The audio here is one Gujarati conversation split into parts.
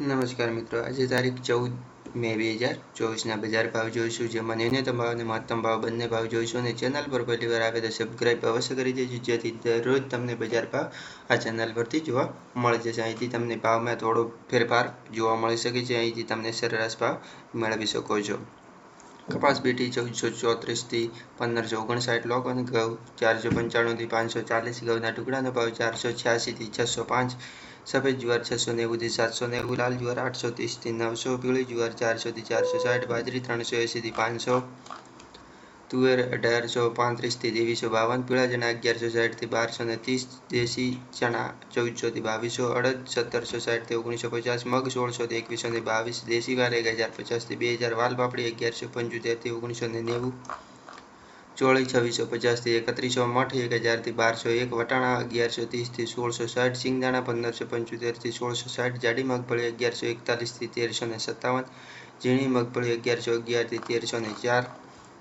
નમસ્કાર મિત્રો, આજે તારીખ ચૌદ મે બે હજાર ચોવીસના બજાર ભાવ જોઈશું જેમાં ન્યૂનતમ ભાવ અને મહત્તમ ભાવ બંને ભાવ જોઈશું અને ચેનલ પર પહેલી વાર આવે તો સબસ્ક્રાઈબ અવશ્ય કરી દેજો, જેથી દરરોજ તમને બજાર ભાવ આ ચેનલ પરથી જોવા મળી જશે. અહીંથી તમને ભાવમાં થોડો ફેરફાર જોવા મળી શકે છે, અહીંથી તમને સરેરાશ ભાવ મેળવી શકો છો. કપાસ બીટી ચૌદસો ચોત્રીસથી પંદરસો ઓગણસાઠ લોક અને ઘઉં ચારસો પંચાણુંથી પાંચસો ચાલીસ ઘઉંના ટુકડાનો ભાવ ચારસો છ્યાસીથી છસો પાંચ, સફેદ જુવાર છસો નેવુંથી સાતસો નેવું, લાલ જુવાર આઠસો ત્રીસથી નવસો, પીળી જુવાર ચારસોથી ચારસો સાઠ, બાજરી ત્રણસો એંસીથી પાંચસો તુવેર અઢારસો પાંત્રીસથી ત્રેવીસો બાવન પીળા ચણા અગિયારસો સાઠથી બારસો ને ત્રીસ, દેશી ચણા ચૌદસોથી બાવીસો અડદ સત્તરસો સાઠથી ઓગણીસો પચાસ, મગ સોળસોથી એકવીસો ને બાવીસ, દેશી વાલ એક હજાર પચાસથી બે હજાર, વાલ પાપડી અગિયારસો પંચોતેરથી ઓગણીસો ને નેવું, ચોળી છવ્વીસો પચાસથી એકત્રીસો, મઠ એક હજારથી બારસો એક, વટાણા અગિયારસો ત્રીસથી સોળસો સાઠ સિંગદાણા પંદરસો પંચોતેરથી સોળસો સાઠ, જાડી મગફળી અગિયારસો એકતાલીસથી તેરસો ને સત્તાવન, ઝીણી મગફળી અગિયારસો અગિયારથી તેરસો ને ચાર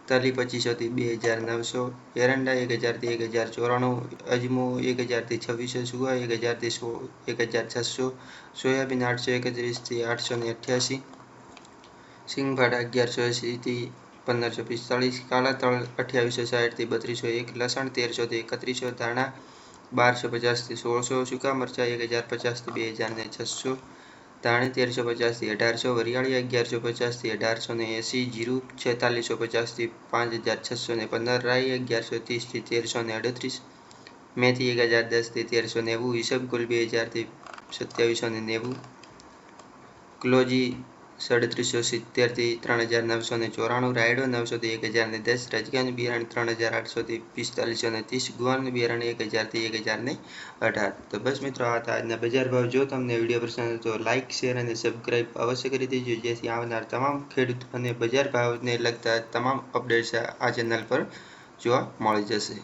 તલી પચીસોથી બે હજાર નવસો એરંડા, એક હજારથી એક હજાર ચોરાણું, અજમો, એક હજારથી છવ્વીસો સુગા એક હજારથી સો, એક હજાર છસો, સોયાબીન આઠસો એકત્રીસથી આઠસો ને અઠ્યાસી સિંગભાડા અગિયારસો એંસીથી પંદરસો પિસ્તાળીસ કાળા તળ અઠ્યાવીસો સાઠથી બત્રીસો એક, લસણ તેરસોથી એકત્રીસો, ધાણા બારસો પચાસથી સોળસો, સૂકા મરચાં એક હજાર પચાસથી બે હજાર ને છસો ધાણી તેરસો પચાસથી અઢારસો, વરિયાળી અગિયારસો પચાસથી અઢારસો ને એંસી, જીરું છેતાલીસો પચાસથી પાંચ હજાર છસો ને પંદર, રાઈ અગિયારસો ત્રીસથી તેરસો ને અડત્રીસ, મેથી એક હજાર દસથી તેરસો નેવું હિસાબ કુલ બે હજારથી સત્યાવીસો ને નેવું, ક્લોજી સાડત્રીસો સિત્તેરથી ત્રણ હજાર નવસો ને ચોરાણું, રાયડો નવસોથી એક હજાર ને દસ રજગાનું બિયારણ ત્રણ હજાર આઠસોથી પિસ્તાલીસો ને ત્રીસ ગુવાનું બિયારણ એક હજારથી એક હજાર ને અઢાર. તો બસ મિત્રો, આ હતા આજના બજાર ભાવ. જો તમને વીડિયો પસંદ તો લાઇક શેર અને સબસ્ક્રાઈબ અવશ્ય કરી દેજો, જેથી આવનાર તમામ ખેડૂત અને બજાર ભાવને લગતા તમામ અપડેટ્સ આ ચેનલ પર જોવા મળી જશે.